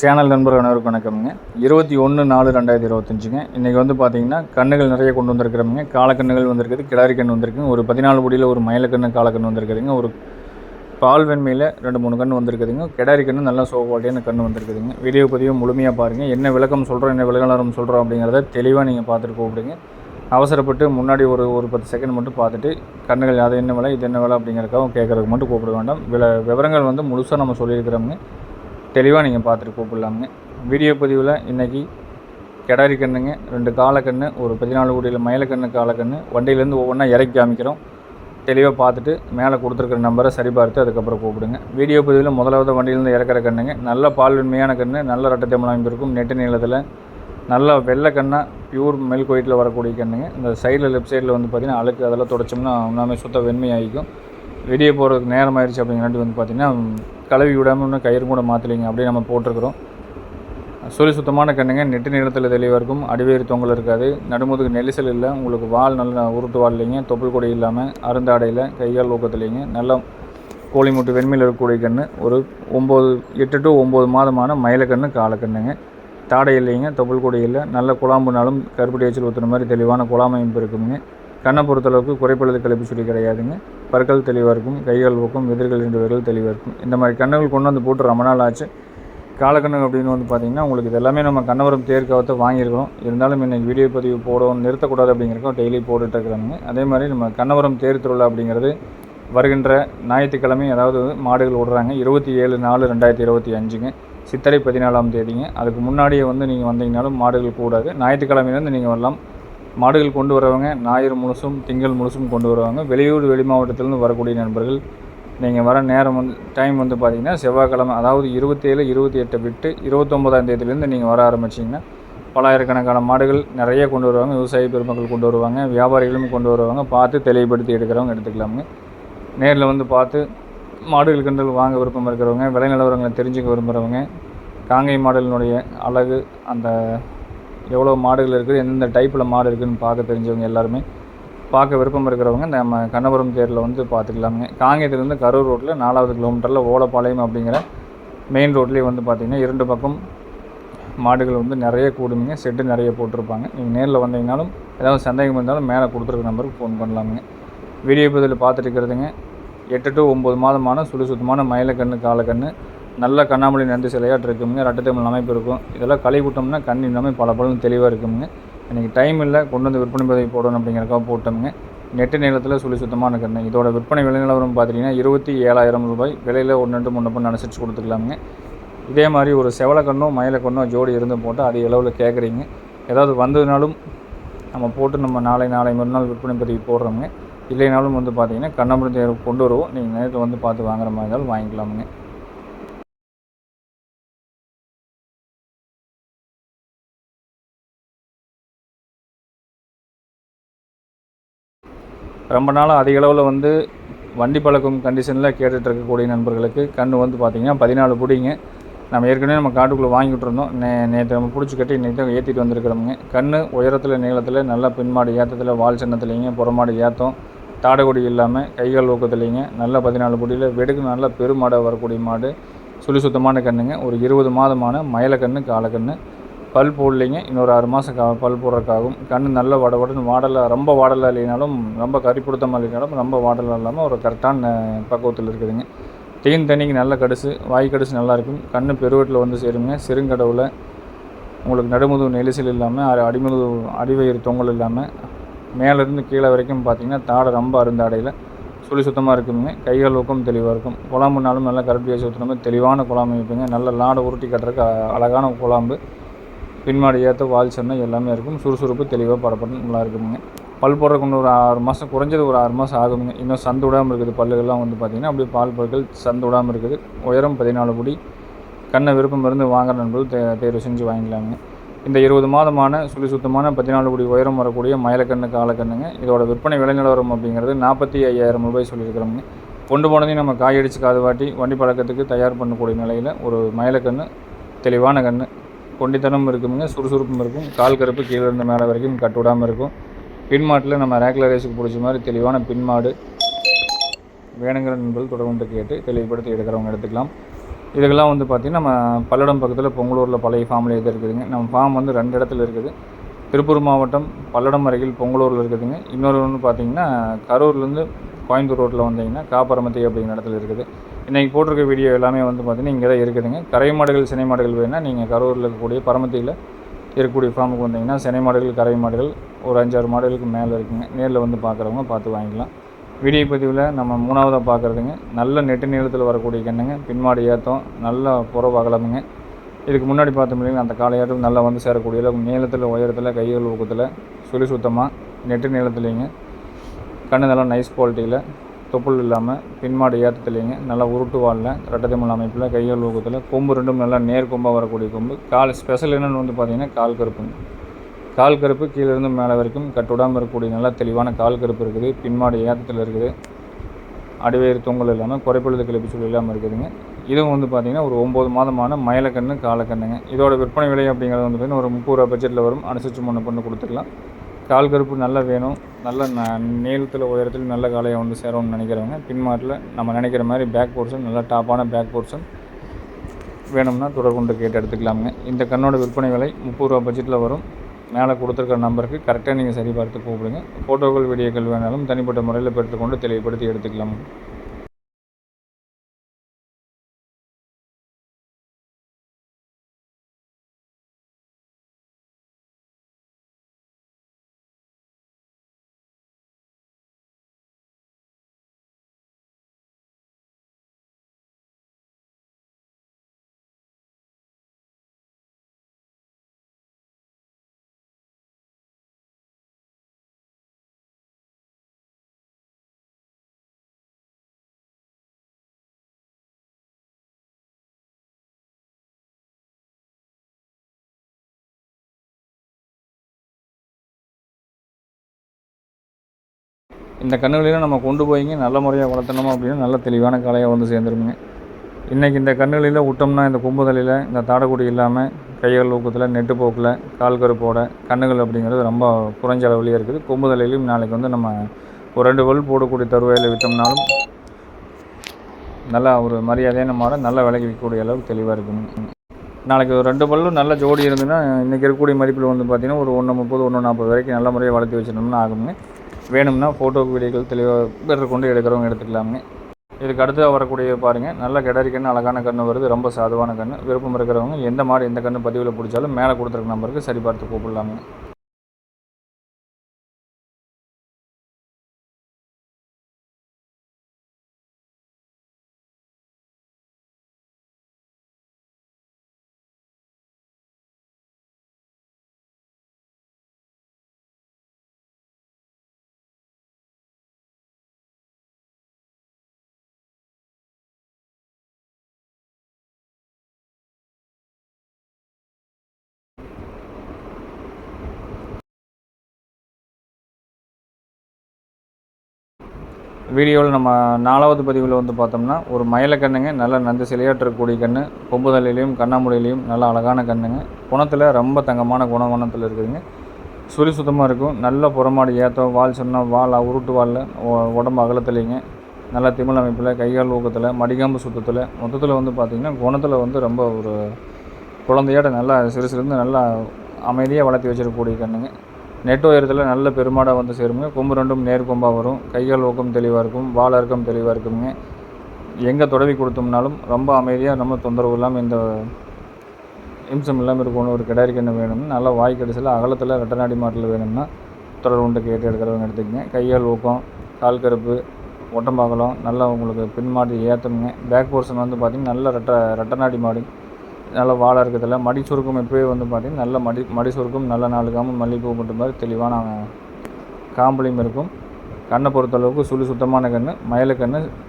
Channel நண்பர்கள் அனைவருக்கும் வணக்கம்ங்க. இருபத்தி ஒன்று நாலு ரெண்டாயிரத்தி இருபத்தஞ்சுங்க. இன்றைக்கி வந்து பார்த்தீங்கன்னா கண்ணுகள் நிறைய கொண்டு வந்திருக்கிறோமுங்க. காலக்கண்ணுகள் வந்திருக்குது கிடாரி கண் வந்திருக்குங்க. ஒரு பதினாலு பொடியில் ஒரு மயிலக்கண்ணு காலக்கண்ணு வந்திருக்குதுங்க. ஒரு பால் வெண்மையில் ரெண்டு மூணு கன்று வந்திருக்குதுங்க. கிடாரி கண் நல்லா சோ குவாலிட்டியான கன்று வந்திருக்குதுங்க. வீடியோ பதிவு முழுமையாக பாருங்கள் என்ன விளக்கம் சொல்கிறோம் என்ன விளக்கம் சொல்கிறோம் அப்படிங்கிறத தெளிவாக நீங்கள் பார்த்துட்டு கூப்பிடுங்க. அவசரப்பட்டு முன்னாடி ஒரு ஒரு பத்து செகண்ட் மட்டும் பார்த்துட்டு கண்ணுகள் அது என்ன விலை இது என்ன விலை அப்படிங்கிறதுக்காக கேட்குறதுக்கு மட்டும் கூப்பிட வேண்டாம். வில விவரங்கள் வந்து முழுசாக நம்ம சொல்லியிருக்கிறோமுங்க. தெளிவாக நீங்கள் பார்த்துட்டு கூப்பிடலாமுங்க வீடியோ பதிவில் இன்றைக்கி கிடாரி கண்ணுங்க ரெண்டு காலக்கண்ணு ஒரு பதினாலு கோடியில் மயிலக்கண்ணு காலக்கண்ணு வண்டியிலேருந்து ஒவ்வொன்றா இறக்கி காமிக்கிறோம். தெளிவாக பார்த்துட்டு மேலே கொடுத்துருக்குற நம்பரை சரிபார்த்து அதுக்கப்புறம் கூப்பிடுங்க. வீடியோ பதிவில் முதலாவது வண்டியிலேருந்து இறக்குற கண்ணுங்க நல்ல பால் வெண்மையான கண்ணு நல்ல ரட்டத்தமிழ் அமைப்பு இருக்கும் நெட்டு நீளத்தில் நல்ல வெள்ளை கண்ணாக பியூர் மில்க் ஒயிட்டில் வரக்கூடிய கண்ணுங்க. இந்த சைடில் லெஃப்ட் சைடில் வந்து பார்த்திங்கன்னா அழுக்கு அதெல்லாம் தொடச்சோம்னா எல்லாமே சுத்த வெண்மையாகிக்கும் வெளியே போகிறதுக்கு நேரம் ஆயிடுச்சு அப்படிங்கிறாட்டி வந்து பார்த்திங்கன்னா கழுவி விடாமல் இன்னும் கயிறு கூட மாற்றலைங்க அப்படியே நம்ம போட்டிருக்கிறோம். சொல்லி சுத்தமான கண்ணுங்க நெட்டு நிறத்தில் தெளிவாக இருக்கும். அடிவேறு தொங்கல் இருக்காது. நடுமுதுக்கு நெரிசல் இல்லை. உங்களுக்கு வால் நல்லா உருட்டு வால் இல்லைங்க தொப்புள் கொடி இல்லாமல் அருந்தாடையில் கையால் ஊக்கத்துலைங்க நல்லா கோழி முட்டு வெண்மையில் இருக்கக்கூடிய கன்று ஒரு ஒம்பது எட்டு டு ஒம்பது மாதமான மயிலக்கண்ணு காலக்கண்ணுங்க. தாடை இல்லைங்க. தொப்புள் கொடி இல்லை. நல்ல குழாம்புனாலும் கருப்பட்டி எச்சில் ஊற்றுற மாதிரி தெளிவான குழாமைப்பு இருக்குங்க. கண்ணை பொறுத்தளவுக்கு குறைப்பழுது கழிப்பு சுடி கிடையாதுங்க. பற்கள் தெளிவாக இருக்கும் கைகள் ஊக்கம் எதிர்கள் ரெண்டு விரல் தெளிவாக இருக்கும். இந்த மாதிரி கண்ணுகள் கொண்டு வந்து போட்டு ரொம்ப நாள் ஆச்சு. காலக்கண்ணு அப்படின்னு வந்து பார்த்திங்கன்னா உங்களுக்கு இது எல்லாமே நம்ம கண்ணவரம் தேர்க்காவத்தை வாங்கியிருக்கிறோம். இருந்தாலும் இன்றைக்கி வீடியோ பதிவு போடவும் நிறுத்தக்கூடாது அப்படிங்கிறக்கும் டெய்லி போட்டுட்டு இருக்கிறாங்க அதே மாதிரி நம்ம கண்ணவரம் தேர் திருவிழா அப்படிங்கிறது வருகின்ற ஞாயிற்றுக்கிழமை அதாவது மாடுகள் விடுறாங்க இருபத்தி ஏழு நாலு ரெண்டாயிரத்தி இருபத்தி அஞ்சுங்க. சித்திரை பதினாலாம் தேதிங்க. அதுக்கு முன்னாடியே வந்து நீங்கள் வந்தீங்கனாலும் மாடுகள் கூடாது. ஞாயிற்றுக்கிழமையிலேருந்து நீங்கள் வரலாம். மாடுகள் கொண்டு வரவங்க ஞாயிறு முழுசும் திங்கள் முழுசும் கொண்டு வருவாங்க வெளியூர் வெளி மாவட்டத்திலேருந்து வரக்கூடிய நண்பர்கள் நீங்கள் வர நேரம் வந்து டைம் வந்து பார்த்திங்கன்னா செவ்வாய்க்கிழமை அதாவது இருபத்தேழு இருபத்தி எட்டு விட்டு இருபத்தொம்போதாம் தேதியிலேருந்து நீங்கள் வர ஆரம்பிச்சிங்கன்னா பலாயிரக்கணக்கான மாடுகள் நிறைய கொண்டு வருவாங்க விவசாய பெருமக்கள் கொண்டு வருவாங்க வியாபாரிகளும் கொண்டு வருவாங்க பார்த்து தெளிவுபடுத்தி எடுக்கிறவங்க எடுத்துக்கலாமுங்க. நேரில் வந்து பார்த்து மாடுகள் கண்டல் வாங்க விருப்பம் இருக்கிறவங்க விலை நிலவரங்களை தெரிஞ்சுக்க விரும்புகிறவங்க காங்கை மாடுகளினுடைய அழகு அந்த எவ்வளோ மாடுகள் இருக்குது எந்தெந்த டைப்பில் மாடு இருக்குதுன்னு பார்க்க தெரிஞ்சவங்க எல்லாருமே பார்க்க விருப்பம் இருக்கிறவங்க நம்ம கண்ணபுரம் தேரில் வந்து பார்த்துக்கலாமுங்க. காங்கேயத்துலேருந்து கரூர் ரோட்டில் நாலாவது கிலோமீட்டரில் ஓலப்பாளையம் அப்படிங்கிற மெயின் ரோட்லேயே வந்து பார்த்திங்கன்னா இரண்டு பக்கம் மாடுகள் வந்து நிறைய கூடுமிங்க. செட்டு நிறைய போட்டிருப்பாங்க. நீங்கள் நேரில் வந்தீங்கனாலும் ஏதாவது சந்தேகம் இருந்தாலும் மேலே கொடுத்துருக்க நம்பருக்கு ஃபோன் பண்ணலாமுங்க. வீடியோ பதில் பார்த்துட்டு இருக்கிறதுங்க. எட்டு டு ஒம்பது மாதமான சுடு சுத்தமான மயிலக்கண்ணு காலக்கண்ணு நல்ல கண்ணாமொழி நன்றி சிலையாட்டு இருக்குங்க ரட்டத்தமிழ் அமைப்பு இருக்கும். இதெல்லாம் களை கூட்டம்னா கண் இன்னுமே பல பலன் தெளிவாக இருக்குங்க. இன்றைக்கி டைம் இல்லை கொண்டு வந்து விற்பனை பதவி போடணும் அப்படிங்கிறக்காக போட்டோம்ங்க. நெட்டு நீளத்தில் சுழி சுத்தமான கண்ணு இதோட விற்பனை விலை நிலவரம் பார்த்தீங்கன்னா இருபத்தி ஏழாயிரம் ரூபாய். விலையில் ஒன்று ரெண்டு மூணு பண்ணு அனுசரித்து கொடுத்துக்கலாமுங்க. இதே மாதிரி ஒரு செவலக்கண்ணோ மயிலக்கண்ணோ ஜோடி இருந்து போட்டால் அது அளவில் கேட்குறீங்க ஏதாவது வந்ததுனாலும் நம்ம போட்டு நம்ம நாளை நாளை மறுநாள் விற்பனை பதிவு போடுறோங்க இல்லைனாலும் வந்து பார்த்தீங்கன்னா கண்ணபுரம் கொண்டு வருவோம். நீங்கள் நேரத்தில் வந்து பார்த்து வாங்குற மாதிரி இருந்தாலும் வாங்கிக்கலாமுங்க. ரொம்ப நாளாக அதிக அளவில் வந்து வண்டி பழக்கம் கண்டிஷனில் கேட்டுட்டு இருக்கக்கூடிய நண்பர்களுக்கு கன்று வந்து பார்த்திங்கன்னா பதினாலு பிடிங்க. நம்ம ஏற்கனவே நம்ம காட்டுக்குள்ளே வாங்கிட்டு இருந்தோம். நே நேற்று நம்ம பிடிச்சி கட்டி இன்றைக்கி தான் ஏற்றிட்டு வந்திருக்கிறோமுங்க. கன்று உயரத்தில் நீளத்தில் நல்லா பின்மாடு ஏற்றத்தில் வால் சின்னத்துலேங்க புறமாடு ஏற்றம் தாடகுடி இல்லாமல் கைகால் ஊக்கத்துலேங்க நல்ல பதினாலு பொடியில் வெடுக்கு நல்ல பெருமாடாக வரக்கூடிய மாடு சுழி சுத்தமான கண்ணுங்க. ஒரு இருபது மாதமான மயிலக்கன்று காலக்கண்ணு. பல் போடலைங்க. இன்னொரு ஆறு மாதம் கா பல் போடுறதுக்காகும் கண் நல்ல வட வடன்னு வாடலாக ரொம்ப வாடலாக இல்லைனாலும் ரொம்ப கறிப்பிடுத்தமாக இல்லைனாலும் ரொம்ப வாடலாக இல்லாமல் ஒரு கரெக்டான பக்குவத்தில் இருக்குதுங்க. தேன் தண்ணிக்கு நல்ல கடுசு வாய் கடுசு நல்லாயிருக்கும் கண் பெருவட்டில் வந்து சேருங்க. சிறுங்கடவுல உங்களுக்கு நடுமுது நெரிசல் இல்லாமல் அடிமுது அடிவயிறு தொங்கல் இல்லாமல் மேலேருந்து கீழே வரைக்கும் பார்த்தீங்கன்னா தாடை ரொம்ப அருந்தாடையில் சுழி சுத்தமாக இருக்குங்க. கைகள் ஊக்கம் தெளிவாக இருக்கும். குழம்புனாலும் நல்லா கருப்பி வச்சு தெளிவான குழம்பு வைப்பீங்க. நல்ல லாடை உருட்டி கட்டுறதுக்கு அழகான குழம்பு. பின்மாடி ஏற்ற வால் சென்னை எல்லாமே இருக்கும். சுறுசுறுப்பு தெளிவாக படப்பட்டு நல்லா இருக்குங்க பல் போடுறதுக்கு இன்னும் ஒரு ஆறு மாதம் குறைஞ்சது ஒரு ஆறு மாதம் ஆகுங்க இன்னும் சந்து விடாமல் இருக்குது. பல்லுகள்லாம் வந்து பார்த்திங்கன்னா அப்படியே பால் பற்கள் சந்து விடாமல் இருக்குது. உயரம் பதினாலு புடி கண்ணை விருப்பம் இருந்து வாங்குற நண்பர்கள் தே தேர்வு செஞ்சு வாங்கிக்கலாங்க. இந்த இருபது மாதமான சுழி சுத்தமான பதினாலு கோடி உயரம் வரக்கூடிய மயிலக்கண்ணு காலக்கண்ணுங்க. இதோட விற்பனை விலை நிலவரம் அப்படிங்கிறது நாற்பத்தி ஐயாயிரம் ரூபாய் சொல்லியிருக்கிறோங்க கொண்டு போனதையும் நம்ம காயடிச்சு காது வாட்டி வண்டி பழக்கத்துக்கு தயார் பண்ணக்கூடிய நிலையில் ஒரு மயிலக்கண்ணு தெளிவான கண்ணு கொண்டித்தனம் இருக்குமுங்க சுறுசுறுப்பும் இருக்கும். கால் கருப்பு கீழே இருந்து மேலே வரைக்கும் கட்டு விடாமல் இருக்கும். பின்மாட்டில் நம்ம ரேக்லர் ரேஸுக்கு பிடிச்ச மாதிரி தெளிவான பின்மாடு வேணுங்கிற நண்பர்கள் தொடர்பு கேட்டு தெளிவுபடுத்தி எடுக்கிறவங்க எடுத்துக்கலாம். இதுக்கெல்லாம் வந்து பார்த்திங்கன்னா நம்ம பல்லடம் பக்கத்தில் பொங்கலூரில் பழைய ஃபார்மில் எது இருக்குதுங்க. நம்ம ஃபார்ம் வந்து ரெண்டு இடத்துல இருக்குது. திருப்பூர் மாவட்டம் பல்லடம் அருகில் பொங்கலூரில் இருக்குதுங்க. இன்னொரு ஒன்று பார்த்தீங்கன்னா கரூர்லேருந்து கோயம்புத்தூர் ரோட்டில் வந்தீங்கன்னா காப்பரமத்தி அப்படிங்கிற இடத்துல இருக்குது. இன்றைக்கி போட்டிருக்க வீடியோ எல்லாமே வந்து பார்த்திங்கன்னா இங்கே தான் இருக்குதுங்க. கரை மாடுகள் சினை மாடுகள் வேணால் நீங்கள் கரூரில் இருக்கக்கூடிய பரமத்தியில் இருக்கக்கூடிய ஃபார்முக்கு வந்தீங்கன்னா சினை மாடுகள் கரை மாடுகள் ஒரு அஞ்சாறு மாடுகளுக்கு மேலே இருக்குங்க. நேரில் வந்து பார்க்குறவங்க பார்த்து வாங்கிக்கலாம். வீடியோ பதிவில் நம்ம மூணாவதாக பார்க்குறதுங்க. நல்ல நெட்டு நீளத்தில் வரக்கூடிய கண்ணுங்க பின்மாடி ஏற்றம் நல்ல புறவு அகலமுங்க இதுக்கு முன்னாடி பார்த்தோம் இல்லைங்களா அந்த காலையாட்டம் நல்லா வந்து சேரக்கூடிய நீளத்தில் உயரத்தில் கைகள் ஊக்கத்தில் சுழி சுத்தமாக நெட்டு நீளத்துலேங்க. கண்ணு நல்லா நைஸ் குவாலிட்டியில் தொப்புள் இல்லாமல் பின்மாடு ஏற்றத்துலேங்க நல்லா உருட்டு வாழில் ரெட்டதிமல் அமைப்பில் கைகள் ஊக்கத்தில் கொம்பு ரெண்டும் நல்லா நேர் கொம்பாக வரக்கூடிய கொம்பு. கால் ஸ்பெஷல் என்னென்னு வந்து பார்த்திங்கன்னா கால் கருப்புங்க. கால் கருப்பு கீழேருந்து மேலே வரைக்கும் கட்டுடாமல் இருக்கக்கூடிய நல்லா தெளிவான கால் கருப்பு இருக்குது பின்மாடு ஏற்றத்தில் இருக்குது. அடிவேறு தொங்கல் இல்லாமல் குறைப்பொழுது கிளப்பி சொல்லி இல்லாமல் இருக்குதுங்க. இதுவும் வந்து பார்த்திங்கன்னா ஒரு ஒம்பது மாதமான மயிலக்கண்ணு காலக்கண்ணுங்க. இதோட விற்பனை விலை அப்படிங்கிறது வந்து பார்த்திங்கன்னா ஒரு முப்பது ரூபா பட்ஜெட்டில் வரும். அனுசரித்து முன்ன பண்ணு கொடுத்துக்கலாம். கால் கருப்பு நல்லா வேணும். நல்ல ந நீளத்தில் உயரத்தில் நல்ல காலையை வந்து சேரணும்னு நினைக்கிறவங்க பின்மாட்டில் நம்ம நினைக்கிற மாதிரி பேக் போர்ஷன் நல்லா டாப்பான பேக் போர்ஷன் வேணும்னா தொடர்கொண்டு கேட்டு எடுத்துக்கலாமுங்க. இந்த கண்ணோட விற்பனை விலை முப்பது ரூபா பட்ஜெட்டில் வரும். மேலே கொடுத்துருக்க நம்பருக்கு கரெக்டாக நீங்கள் சரிபார்த்து கூப்பிடுங்க. ஃபோட்டோக்கள் வீடியோக்கள் வேணாலும் தனிப்பட்ட முறையில் பெற்றுக்கொண்டு தெளிவுபடுத்தி எடுத்துக்கலாம் இந்த கன்றுகளையும் நம்ம கொண்டு போய்ங்க நல்ல முறையாக வளர்த்தணும் அப்படின்னா நல்ல தெளிவான கலையாக வந்து சேர்ந்துருங்க இன்றைக்கி இந்த கன்றுகளில் விட்டோம்னா இந்த கொம்புதலையில் இந்த தாடக்குடி இல்லாமல் கைகள் ஊக்கத்தில் நெட்டு போக்கில் கால் கருப்போட கண்ணுகள் அப்படிங்கிறது ரொம்ப குறைஞ்ச அளவுலேயே இருக்குது. கொம்புதலையிலையும் நாளைக்கு வந்து நம்ம ஒரு ரெண்டு பல் போடக்கூடிய தருவாயில் விட்டோம்னாலும் நல்லா ஒரு மரியாதையான மாடை நல்ல விலைக்கு விற்கக்கூடிய அளவுக்கு தெளிவாக இருக்குங்க. நாளைக்கு ஒரு ரெண்டு பல்லும் நல்ல ஜோடி இருந்ததுன்னா இன்றைக்கி இருக்கக்கூடிய மதிப்பில் வந்து பார்த்திங்கன்னா ஒரு ஒன்று முப்பது ஒன்று நாற்பது வரைக்கும் நல்ல முறையாக வளர்த்து வச்சிடணும்னு ஆகுங்க. வேணும்னா ஃபோட்டோ வீடியோக்கள் தெளிவாக பெற்று கொண்டு எடுக்கிறவங்க எடுத்துக்கலாமுங்க. இதுக்கு அடுத்து வரக்கூடிய பாருங்கள் நல்ல கிடரி கன்று அழகான கன்று வருது ரொம்ப சாதுவான கன்று விருப்பம் இருக்கிறவங்க எந்த மாடு எந்த கன்று பதிவில் பிடிச்சாலும் மேலே கொடுத்துருக்க நம்பருக்கு சரி பார்த்து கூப்பிடலாமுங்க. வீடியோவில் நம்ம நாலாவது பதிவில் வந்து பார்த்தோம்னா ஒரு மயில கண்ணுங்க நல்ல நந்து சிலையாற்றக்கூடிய கண்ணு கொம்புதலையிலையும் கண்ணாமூலையிலையும் நல்ல அழகான கண்ணுங்க. குணத்தில் ரொம்ப தங்கமான குண குணத்தில் இருக்குதுங்க. சுழி சுத்தமாக இருக்கும். நல்ல புறமாடு ஏற்றம் வால் சொன்னால் வால் உருட்டு வாலில் உடம்பு அகலத்துலேங்க. நல்ல திமிழ் அமைப்பில் கைகால் ஊக்கத்தில் மடிகாம்பு சுத்தத்தில். மொத்தத்தில் வந்து பார்த்திங்கன்னா குணத்தில் வந்து ரொம்ப ஒரு குழந்தையாட்ட நல்லா சிறு சிறுந்து நல்லா அமைதியாக வளர்த்தி வச்சிருக்கக்கூடிய கண்ணுங்க. நெட் உயரத்தில் நல்ல பெருமாடாக வந்து சேருங்க. கொம்பு ரெண்டும் நேர் கொம்பாக வரும். கைகள் ஊக்கம் தெளிவாக இருக்கும். வால் அறுக்கம் தெளிவாக இருக்குங்க. எங்கே தொடவி கொடுத்தோம்னாலும் ரொம்ப அமைதியாக நம்ம தொந்தரவு இல்லாமல் இந்த இம்சம் இல்லாமல் இருக்கணும். ஒரு கிடாரி வேணும்னு நல்லா வாய் கடைசியில் அகலத்தில் ரெட்டநாடி மாட்டில் வேணும்னா தொடர் உண்டு கேட்டு எடுக்கிறவங்க எடுத்துக்கங்க. கையால் ஊக்கம் கால் கருப்பு ஒட்டம்பாகலம் நல்லா உங்களுக்கு பின் மாடி ஏற்றணுங்க பேக் போர்ஷன் வந்து பார்த்திங்கன்னா நல்ல ரெட்ட ரெட்டநாடி மாடு. நல்ல வாழை இருக்கிறதுல மடி சுருக்கம் இப்போயே வந்து பார்த்திங்கன்னா நல்ல மடி மடி சுருக்கம் நல்ல நாலு காம்பு மல்லிகைப்பூ போட்ட மாதிரி தெளிவான காம்பளியும் இருக்கும். கண்ணை பொறுத்தளவுக்கு சுழி சுத்தமான கன்று மயில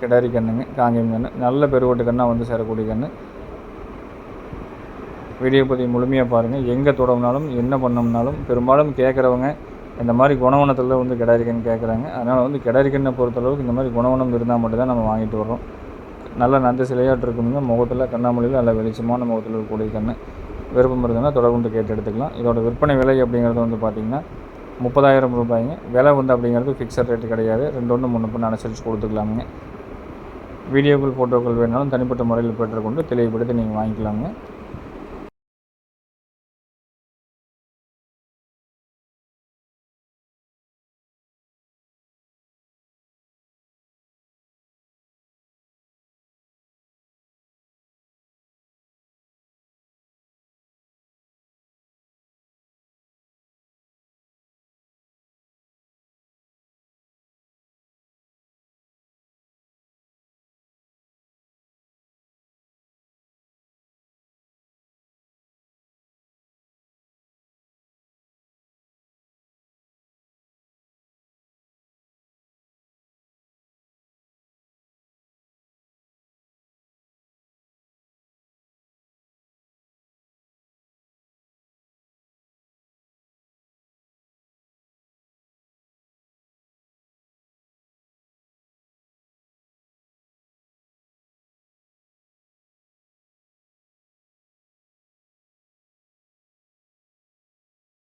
கிடாரி கண்ணுங்க காங்கேயம் கன்று நல்ல பெருவட்டு கண்ணாக வந்து சேரக்கூடிய கன்று வீடியோ பற்றி முழுமையாக பாருங்கள் எங்கே தொடங்கினாலும் என்ன பண்ணோம்னாலும் பெரும்பாலும் கேட்குறவங்க இந்த மாதிரி குணவனத்தில் வந்து கிடாரி கேட்குறாங்க அதனால் வந்து கிடாரிக்கண்ணை பொறுத்தளவுக்கு இந்த மாதிரி குணவனம் இருந்தால் மட்டும்தான் நம்ம வாங்கிட்டு வர்றோம். நல்ல நந்த சிலையாட்டு இருக்குங்க முகத்தில் கண்ணாமொழியில் நல்ல வெளிச்சமான முகத்தில் இருக்கக்கூடிய கண்ணு. விருப்பம் இருந்ததுன்னா தொடர்பு கேட்டு எடுத்துக்கலாம். இதோட விற்பனை விலை அப்படிங்கிறது வந்து பார்த்திங்கன்னா முப்பதாயிரம் ரூபாய்ங்க. விலை வந்து அப்படிங்கிறது ஃபிக்ஸட் ரேட்டு கிடையாது. ரெண்டு ஒன்று மூணு பண்ணு அனுசரித்து கொடுத்துக்கலாமுங்க. வீடியோக்கள் ஃபோட்டோக்கள் வேணாலும் தனிப்பட்ட முறையில் பெற்றுக்கொண்டு தெளிவுபடுத்தி நீங்கள் வாங்கிக்கலாங்க